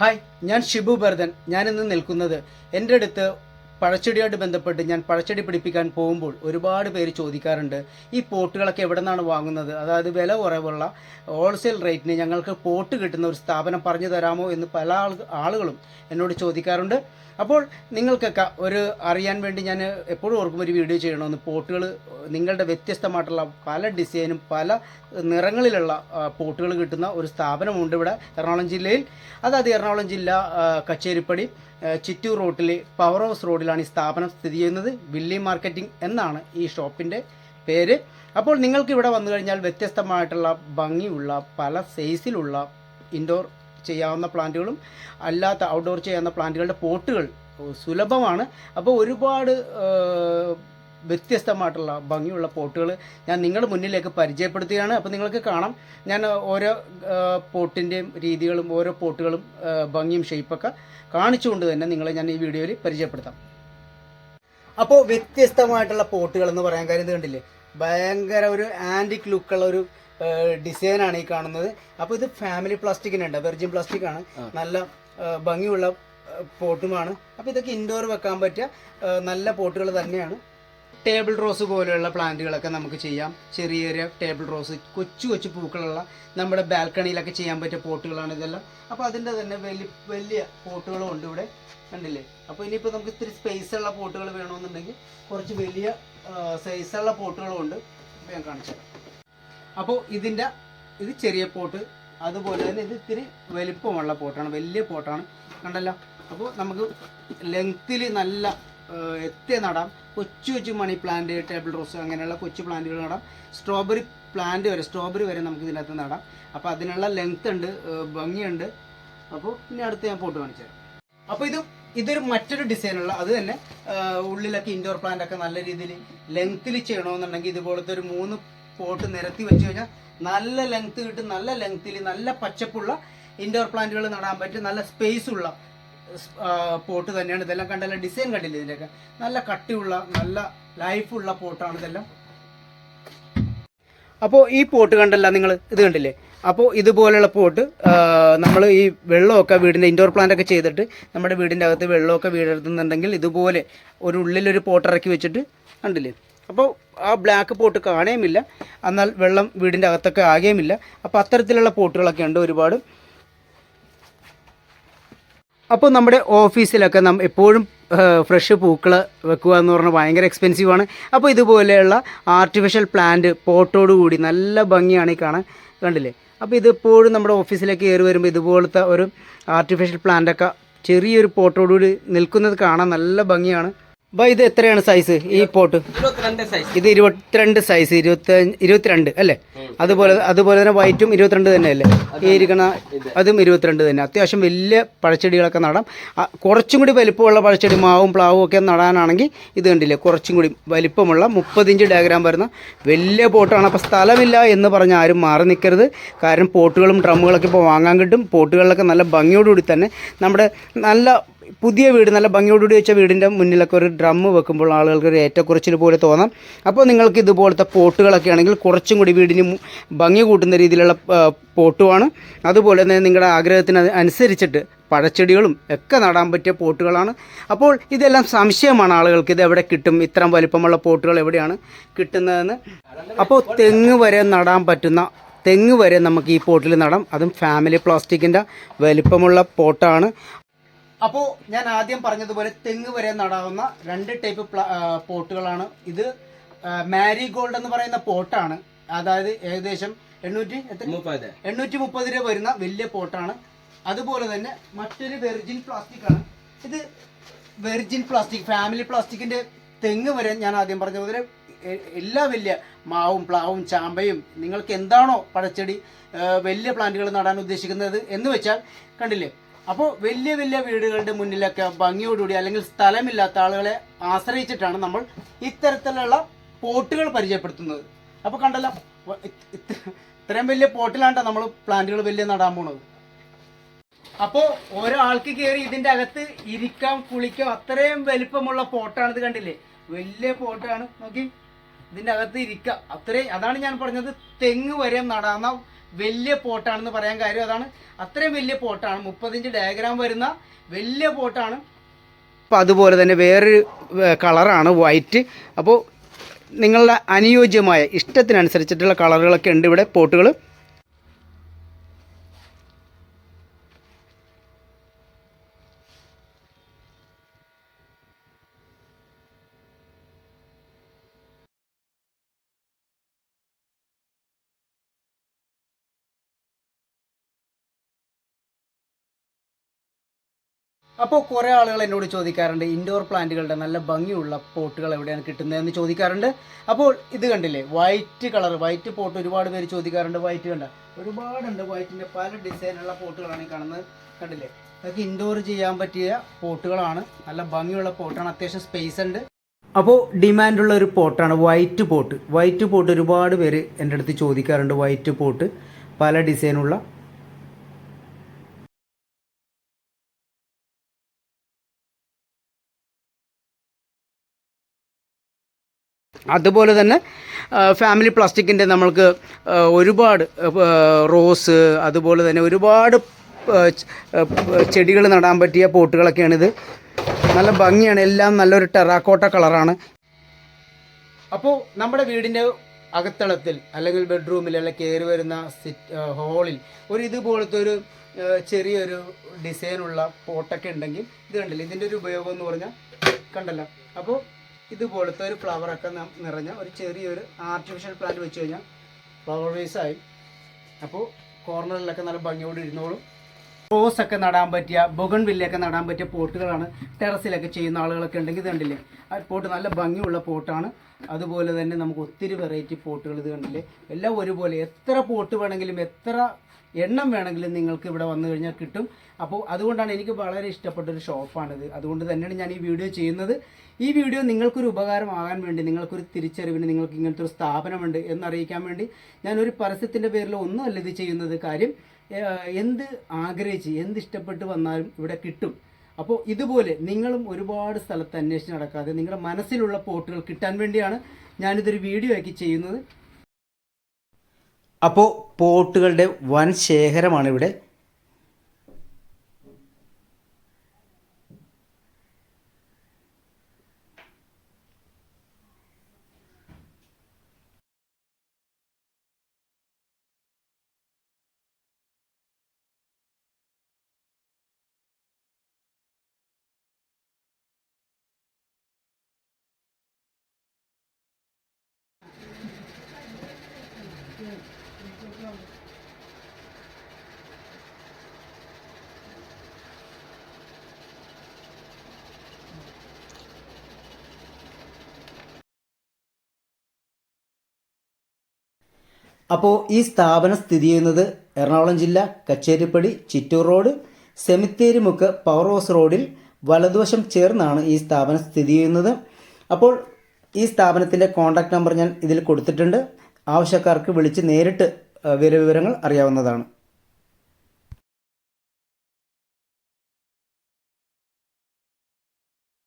Hi ഞാൻ ഷിബു ബർദൻ ഞാനിന്ന് നിൽക്കുന്നത് എന്റെ അടുത്ത് പഴച്ചെടിയായിട്ട് ബന്ധപ്പെട്ട് ഞാൻ പഴച്ചെടി പിടിപ്പിക്കാൻ പോകുമ്പോൾ ഒരുപാട് പേര് ചോദിക്കാറുണ്ട് ഈ പോട്ടുകളൊക്കെ എവിടെ നിന്നാണ് വാങ്ങുന്നത്? അതായത് വില കുറവുള്ള ഹോൾസെയിൽ റേറ്റിന് ഞങ്ങൾക്ക് പോട്ട് കിട്ടുന്ന ഒരു സ്ഥാപനം പറഞ്ഞു തരാമോ എന്ന് പല ആളുകളും എന്നോട് ചോദിക്കാറുണ്ട്. അപ്പോൾ നിങ്ങൾക്കൊക്കെ ഒരു അറിയാൻ വേണ്ടി ഞാൻ എപ്പോഴും ഓർക്കും ഒരു വീഡിയോ ചെയ്യണമെന്ന്. പോട്ടുകൾ നിങ്ങളുടെ വ്യത്യസ്തമായിട്ടുള്ള പല ഡിസൈനും പല നിറങ്ങളിലുള്ള പോട്ടുകൾ കിട്ടുന്ന ഒരു സ്ഥാപനമുണ്ട് ഇവിടെ എറണാകുളം ജില്ലയിൽ. അതായത് എറണാകുളം ജില്ല കച്ചേരിപ്പടി ചിറ്റൂർ റോട്ടിൽ പവർ ഹൗസ് ഈ സ്ഥാപനം സ്ഥിതി ചെയ്യുന്നത് വില്ലി മാർക്കറ്റിംഗ് എന്നാണ് ഈ ഷോപ്പിന്റെ പേര്. അപ്പോൾ നിങ്ങൾക്ക് ഇവിടെ വന്നു കഴിഞ്ഞാൽ വ്യത്യസ്തമായിട്ടുള്ള ഭംഗിയുള്ള പല സൈസിലുള്ള ഇൻഡോർ ചെയ്യാവുന്ന പ്ലാന്റുകളും അല്ലാത്ത ഔട്ട്ഡോർ ചെയ്യാവുന്ന പ്ലാന്റുകളുടെ പോട്ടുകൾ സുലഭമാണ്. അപ്പോൾ ഒരുപാട് വ്യത്യസ്തമായിട്ടുള്ള ഭംഗിയുള്ള പോട്ടുകൾ ഞാൻ നിങ്ങളുടെ മുന്നിലേക്ക് പരിചയപ്പെടുത്തുകയാണ്. അപ്പോൾ നിങ്ങൾക്ക് കാണാം ഞാൻ ഓരോ പോട്ടിന്റെയും രീതികളും ഓരോ പോട്ടുകളും ഭംഗിയും ഷേപ്പൊക്കെ കാണിച്ചുകൊണ്ട് തന്നെ നിങ്ങളെ ഞാൻ ഈ വീഡിയോയിൽ പരിചയപ്പെടുത്താം. അപ്പോൾ വ്യത്യസ്തമായിട്ടുള്ള പോട്ടുകൾ എന്ന് പറയാൻ കാര്യം ഇത് കണ്ടില്ലേ? ഭയങ്കര ഒരു ആന്റിക് ലുക്കുള്ള ഒരു ഡിസൈനാണ് ഈ കാണുന്നത്. അപ്പോൾ ഇത് ഫാമിലി പ്ലാസ്റ്റിക്കിനുണ്ട് വെർജിൻ പ്ലാസ്റ്റിക് ആണ്. നല്ല ഭംഗിയുള്ള പോട്ടുമാണ്. അപ്പോൾ ഇതൊക്കെ ഇൻഡോർ വെക്കാൻ പറ്റിയ നല്ല പോട്ടുകൾ തന്നെയാണ്. ടേബിൾ റോസ് പോലെയുള്ള പ്ലാന്റുകളൊക്കെ നമുക്ക് ചെയ്യാം. ചെറിയ ചെറിയ ടേബിൾ റോസ് കൊച്ചു കൊച്ചു പൂക്കളുള്ള നമ്മുടെ ബാൽക്കണിയിലൊക്കെ ചെയ്യാൻ പറ്റിയ പോട്ടുകളാണ് ഇതെല്ലാം. അപ്പോൾ അതിന്റെ തന്നെ വലിയ വലിയ പോട്ടുകളും ഉണ്ട് ഇവിടെ. കണ്ടില്ലേ? അപ്പോൾ ഇനിയിപ്പോൾ നമുക്ക് ഇത്തിരി സ്പേസ് ഉള്ള പോട്ടുകൾ വേണമെന്നുണ്ടെങ്കിൽ കുറച്ച് വലിയ സൈസുള്ള പോട്ടുകളും ഉണ്ട്. അപ്പോൾ ഞാൻ കാണിച്ചു തരാം. അപ്പോൾ ഇതിന്റെ ഇത് ചെറിയ പോട്ട് അതുപോലെ തന്നെ ഇത് ഇത്തിരി വലിപ്പമുള്ള പോട്ടാണ് വലിയ പോട്ടാണ്. കണ്ടല്ലോ? അപ്പോൾ നമുക്ക് ലെങ്ത്തിൽ നല്ല എത്തി നടാം. കൊച്ചു കൊച്ചു മണി പ്ലാന്റ് ടേബിൾ റോസ് അങ്ങനെയുള്ള കൊച്ചു പ്ലാന്റുകൾ നടാം. സ്ട്രോബെറി പ്ലാന്റ് വരെ സ്ട്രോബെറി വരെ നമുക്ക് ഇതിനകത്ത് നടാം. അപ്പോൾ അതിനുള്ള ലെങ്ത് ഉണ്ട് ഭംഗിയുണ്ട്. അപ്പോൾ ഇനി അടുത്ത് ഞാൻ പോട്ട് കാണിച്ചു തരാം. അപ്പോൾ ഇത് ഇതൊരു മറ്റൊരു ഡിസൈനുള്ള അത് തന്നെ ഉള്ളിലൊക്കെ ഇൻഡോർ പ്ലാന്റ് ഒക്കെ നല്ല രീതിയിൽ ലെങ്ത്തിൽ ചെയ്യണമെന്നുണ്ടെങ്കിൽ ഇതുപോലത്തെ ഒരു മൂന്ന് പോട്ട് നിരത്തി വെച്ച് കഴിഞ്ഞാൽ നല്ല ലെങ്ത് കിട്ടും നല്ല ലെങ്ത്തിൽ നല്ല പച്ചപ്പുള്ള ഇൻഡോർ പ്ലാന്റുകൾ നടാൻ പറ്റും നല്ല സ്പേസ് ഉള്ള പോട്ട് തന്നെയാണ്. ഇതെല്ലാം കണ്ടല്ല ഡിസൈൻ കണ്ടില്ല ഇതിന്റെയൊക്കെ നല്ല കട്ടിയുള്ള നല്ല ലൈഫുള്ള പോട്ടാണ് ഇതെല്ലാം. അപ്പോൾ ഈ പോട്ട് കണ്ടല്ല നിങ്ങൾ ഇത് കണ്ടില്ലേ? അപ്പോൾ ഇതുപോലെയുള്ള പോട്ട് നമ്മൾ ഈ വെള്ളമൊക്കെ വീടിന്റെ ഇൻഡോർ പ്ലാന്റ് ഒക്കെ ചെയ്തിട്ട് നമ്മുടെ വീടിന്റെ അകത്ത് വെള്ളമൊക്കെ വീഴരുന്നുണ്ടെങ്കിൽ ഇതുപോലെ ഒരു ഉള്ളിലൊരു പോട്ട് ഇറക്കി വെച്ചിട്ട് കണ്ടില്ലേ? അപ്പോൾ ആ ബ്ലാക്ക് പോട്ട് കാണുകയുമില്ല എന്നാൽ വെള്ളം വീടിന്റെ അകത്തൊക്കെ ആകുകയുമില്ല അപ്പോൾ അത്തരത്തിലുള്ള പോട്ടുകളൊക്കെ ഉണ്ട് ഒരുപാട്. അപ്പോൾ നമ്മുടെ ഓഫീസിലൊക്കെ നാം എപ്പോഴും ഫ്രഷ് പൂക്കൾ വെക്കുക എന്ന് പറഞ്ഞാൽ ഭയങ്കര എക്സ്പെൻസീവാണ് അപ്പോൾ ഇതുപോലെയുള്ള ആർട്ടിഫിഷ്യൽ പ്ലാന്റ് പോട്ടോട് കൂടി നല്ല ഭംഗിയാണ് ഈ കാണാൻ കണ്ടില്ലേ? അപ്പോൾ ഇതിപ്പോഴും നമ്മുടെ ഓഫീസിലേക്ക് കയറി വരുമ്പോൾ ഇതുപോലത്തെ ഒരു ആർട്ടിഫിഷ്യൽ പ്ലാന്റൊക്കെ ചെറിയൊരു പോട്ടോടുകൂടി നിൽക്കുന്നത് കാണാൻ നല്ല ഭംഗിയാണ്. അപ്പോൾ ഇത് എത്രയാണ് സൈസ് ഈ പോട്ട്? ഇത് ഇരുപത്തിരണ്ട് സൈസ് ഇരുപത്തി ഇരുപത്തിരണ്ട് അല്ലേ? അതുപോലെ അതുപോലെ തന്നെ വൈറ്റും ഇരുപത്തിരണ്ട് തന്നെ അല്ലേ ഈ ഇരിക്കണ അതും ഇരുപത്തിരണ്ട് തന്നെ. അത്യാവശ്യം വലിയ പഴച്ചെടികളൊക്കെ നടാം. കുറച്ചും കൂടി വലിപ്പമുള്ള പഴച്ചെടി മാവും പ്ലാവും ഒക്കെ നടാനാണെങ്കിൽ ഇത് കണ്ടില്ലേ? കുറച്ചും കൂടി വലിപ്പമുള്ള മുപ്പതിഞ്ച് ഡയഗ്രാം വരുന്ന വലിയ പോട്ടാണ്. അപ്പോൾ സ്ഥലമില്ല എന്ന് പറഞ്ഞ് ആരും മാറി നിൽക്കരുത് കാരണം പോട്ടുകളും ഡ്രമ്മുകളൊക്കെ ഇപ്പോൾ വാങ്ങാൻ കിട്ടും. പോട്ടുകളിലൊക്കെ നല്ല ഭംഗിയോടുകൂടി തന്നെ നമ്മുടെ നല്ല പുതിയ വീട് നല്ല ഭംഗിയോടുകൂടി വെച്ച വീടിന്റെ മുന്നിലൊക്കെ ഒരു ഡ്രമ്മ് വെക്കുമ്പോൾ ആളുകൾക്ക് ഒരു ഏറ്റക്കുറച്ചിൽ പോലെ തോന്നാം. അപ്പോൾ നിങ്ങൾക്ക് ഇതുപോലത്തെ പോട്ടുകളൊക്കെ ആണെങ്കിൽ കുറച്ചും കൂടി വീടിന് ഭംഗി കൂട്ടുന്ന രീതിയിലുള്ള പോട്ടുമാണ് അതുപോലെ തന്നെ നിങ്ങളുടെ ആഗ്രഹത്തിന് അനുസരിച്ചിട്ട് പഴച്ചെടികളും ഒക്കെ നടാൻ പറ്റിയ പോട്ടുകളാണ്. അപ്പോൾ ഇതെല്ലാം സംശയമാണ് ആളുകൾക്ക്. ഇത് എവിടെ കിട്ടും? ഇത്രയും വലിപ്പമുള്ള പോട്ടുകൾ എവിടെയാണ് കിട്ടുന്നതെന്ന്. അപ്പോൾ തെങ്ങ് വരെ നടാൻ പറ്റുന്ന തെങ്ങ് വരെ നമുക്ക് ഈ പോട്ടിൽ നടാം. അതും ഫാമിലി പ്ലാസ്റ്റിക്കിന്റെ വലിപ്പമുള്ള പോട്ടാണ്. അപ്പോൾ ഞാൻ ആദ്യം പറഞ്ഞതുപോലെ തെങ്ങ് വരെ നടാവുന്ന രണ്ട് ടൈപ്പ് പോട്ടുകളാണ്. ഇത് മാരി ഗോൾഡ് എന്ന് പറയുന്ന പോട്ടാണ്. അതായത് ഏകദേശം എണ്ണൂറ്റി എണ്ണൂറ്റി മുപ്പത്. രൂപ വരുന്ന വലിയ പോട്ടാണ്. അതുപോലെ തന്നെ മറ്റൊരു വെർജിൻ പ്ലാസ്റ്റിക് ആണ്. ഇത് വെർജിൻ പ്ലാസ്റ്റിക് ഫാമിലി പ്ലാസ്റ്റിക്കിന്റെ തെങ്ങ് വരെ ഞാൻ ആദ്യം പറഞ്ഞ പോലെ എല്ലാ വലിയ മാവും പ്ലാവും ചാമ്പയും നിങ്ങൾക്ക് എന്താണോ പഴച്ചെടി വലിയ പ്ലാന്റുകൾ നടാൻ ഉദ്ദേശിക്കുന്നത് എന്ന് വെച്ചാൽ കണ്ടില്ലേ അപ്പോൾ വലിയ വലിയ വീടുകളുടെ മുന്നിലൊക്കെ ഭംഗിയോടുകൂടി അല്ലെങ്കിൽ സ്ഥലമില്ലാത്ത ആളുകളെ ആശ്രയിച്ചിട്ടാണ് നമ്മൾ ഇത്തരത്തിലുള്ള പോട്ടുകൾ പരിചയപ്പെടുത്തുന്നത്. അപ്പോൾ കണ്ടല്ലോ ഇത്രയും വലിയ പോട്ടിലാണ്ട നമ്മൾ പ്ലാന്റുകൾ വലിയ നടാൻ പോണത്. അപ്പോൾ ഒരാൾക്ക് കയറി ഇതിന്റെ അകത്ത് ഇരിക്കാം കുളിക്കാം അത്രയും വലിപ്പമുള്ള പോട്ടാണ് ഇത് കണ്ടില്ലേ? വലിയ പോട്ടാണ്. നോക്കി ഇതിന്റെ അകത്ത് ഇരിക്കാം. അത്രയും അതാണ് ഞാൻ പറഞ്ഞത്. തെങ്ങ് വരെ നടാവുന്ന വലിയ പോട്ടാണെന്ന് പറയാൻ കാര്യം അതാണ്. അത്രയും വലിയ പോട്ടാണ്. മുപ്പതിഞ്ച് ഡയഗ്രാം വരുന്ന വലിയ പോട്ടാണ്. അപ്പോൾ അതുപോലെ തന്നെ വേറൊരു കളറാണ് വൈറ്റ് അപ്പോൾ നിങ്ങളുടെ അനുയോജ്യമായ ഇഷ്ടത്തിനനുസരിച്ചിട്ടുള്ള കളറുകളൊക്കെ ഉണ്ട് ഇവിടെ പോട്ടുകൾ അപ്പോൾ കുറേ ആളുകൾ എന്നോട് ചോദിക്കാറുണ്ട് ഇൻഡോർ പ്ലാന്റുകളുടെ നല്ല ഭംഗിയുള്ള പോട്ടുകൾ എവിടെയാണ് കിട്ടുന്നതെന്ന് ചോദിക്കാറുണ്ട്. അപ്പോൾ ഇത് കണ്ടില്ലേ വൈറ്റ് കളർ വൈറ്റ് പോട്ട് ഒരുപാട് പേര് ചോദിക്കാറുണ്ട് വൈറ്റ് കണ്ട. ഒരുപാടുണ്ട് വൈറ്റിന്റെ പല ഡിസൈനുള്ള പോട്ടുകളാണ് ഈ കാണുന്നത് കണ്ടില്ലേ? അതൊക്കെ ഇൻഡോർ ചെയ്യാൻ പറ്റിയ പോട്ടുകളാണ് നല്ല ഭംഗിയുള്ള പോട്ടാണ് അത്യാവശ്യം സ്പേസ് ഉണ്ട്. അപ്പോൾ ഡിമാൻഡുള്ള ഒരു പോട്ടാണ് വൈറ്റ് പോട്ട് വൈറ്റ് പോട്ട് ഒരുപാട് പേര് എന്റെ അടുത്ത് ചോദിക്കാറുണ്ട് വൈറ്റ് പോട്ട് പല ഡിസൈനുള്ള അതുപോലെ തന്നെ ഫാമിലി പ്ലാസ്റ്റിക്കിന്റെ നമ്മൾക്ക് ഒരുപാട് റോസ് അതുപോലെ തന്നെ ഒരുപാട് ചെടികൾ നടാൻ പറ്റിയ പോട്ടുകളൊക്കെയാണിത്. നല്ല ഭംഗിയാണ്. എല്ലാം നല്ലൊരു ടെറാക്കോട്ട കളറാണ്. അപ്പോൾ നമ്മുടെ വീടിന്റെ അകത്തളത്തിൽ അല്ലെങ്കിൽ ബെഡ്റൂമിൽ അല്ലെങ്കിൽ കയറി വരുന്ന സിറ്റ് ഹോളിൽ ഒരു ഇതുപോലത്തെ ഒരു ചെറിയൊരു ഡിസൈനുള്ള പോട്ടൊക്കെ ഉണ്ടെങ്കിൽ ഇത് കണ്ടില്ല? ഇതിന്റെ ഒരു ഉപയോഗം എന്ന് പറഞ്ഞാൽ കണ്ടല്ലോ? അപ്പോൾ ഇതുപോലത്തെ ഒരു ഫ്ലവറൊക്കെ നിറഞ്ഞ ഒരു ചെറിയൊരു ആർട്ടിഫിഷ്യൽ പ്ലാന്റ് വെച്ച് കഴിഞ്ഞാൽ ഫ്ലവർ ആയി. അപ്പോൾ കോർണറിലൊക്കെ നല്ല ഭംഗിയോടെ ഇരുന്നോളും. റോസ് ഒക്കെ നടാൻ പറ്റിയ ബൊഗൺ വില്ലയൊക്കെ നടാൻ പറ്റിയ പോട്ടുകളാണ് ടെറസിലൊക്കെ ചെയ്യുന്ന ആളുകളൊക്കെ ഉണ്ടെങ്കിൽ ഇത് കണ്ടില്ലേ? ആ പോട്ട് നല്ല ഭംഗിയുള്ള പോട്ടാണ്. അതുപോലെ തന്നെ നമുക്ക് ഒത്തിരി വെറൈറ്റി പോട്ടുകൾ ഇത് കണ്ടില്ലേ? എല്ലാം ഒരുപോലെ. എത്ര പോട്ട് വേണമെങ്കിലും എത്ര എണ്ണം വേണമെങ്കിലും നിങ്ങൾക്ക് ഇവിടെ വന്നു കഴിഞ്ഞാൽ കിട്ടും. അപ്പോൾ അതുകൊണ്ടാണ് എനിക്ക് വളരെ ഇഷ്ടപ്പെട്ട ഒരു ഷോപ്പാണിത് അതുകൊണ്ട് തന്നെയാണ് ഞാൻ ഈ വീഡിയോ ചെയ്യുന്നത്. ഈ വീഡിയോ നിങ്ങൾക്കൊരു ഉപകാരമാകാൻ വേണ്ടി നിങ്ങൾക്കൊരു തിരിച്ചറിവിന് നിങ്ങൾക്ക് ഇങ്ങനത്തെ ഒരു സ്ഥാപനമുണ്ട് എന്നറിയിക്കാൻ വേണ്ടി ഞാനൊരു പരസ്യത്തിന്റെ പേരിൽ ഒന്നുമല്ല ഇത് ചെയ്യുന്നത് കാര്യം എന്ത് ആഗ്രഹിച്ച് എന്ത് ഇഷ്ടപ്പെട്ട് വന്നാലും ഇവിടെ കിട്ടും. അപ്പോൾ ഇതുപോലെ നിങ്ങളും ഒരുപാട് സ്ഥലത്ത് അന്വേഷിച്ച് നടക്കാതെ നിങ്ങളുടെ മനസ്സിലുള്ള പോട്ടുകൾ കിട്ടാൻ വേണ്ടിയാണ് ഞാനിതൊരു വീഡിയോ ആക്കി ചെയ്യുന്നത്. അപ്പോൾ പോട്ടുകളുടെ വൻ ശേഖരമാണ് ഇവിടെ അപ്പോൾ ഈ സ്ഥാപനം സ്ഥിതി ചെയ്യുന്നത് എറണാകുളം ജില്ല കച്ചേരിപ്പടി ചിറ്റൂർ റോഡ് സെമിത്തേരിമുക്ക് പവർ ഹൗസ് റോഡിൽ വലതുവശം ചേർന്നാണ് ഈ സ്ഥാപനം സ്ഥിതി ചെയ്യുന്നത്. അപ്പോൾ ഈ സ്ഥാപനത്തിന്റെ കോൺടാക്ട് നമ്പർ ഞാൻ ഇതിൽ കൊടുത്തിട്ടുണ്ട്. ആവശ്യക്കാർക്ക് വിളിച്ച് നേരിട്ട് വിവരവിവരങ്ങൾ അറിയാവുന്നതാണ്.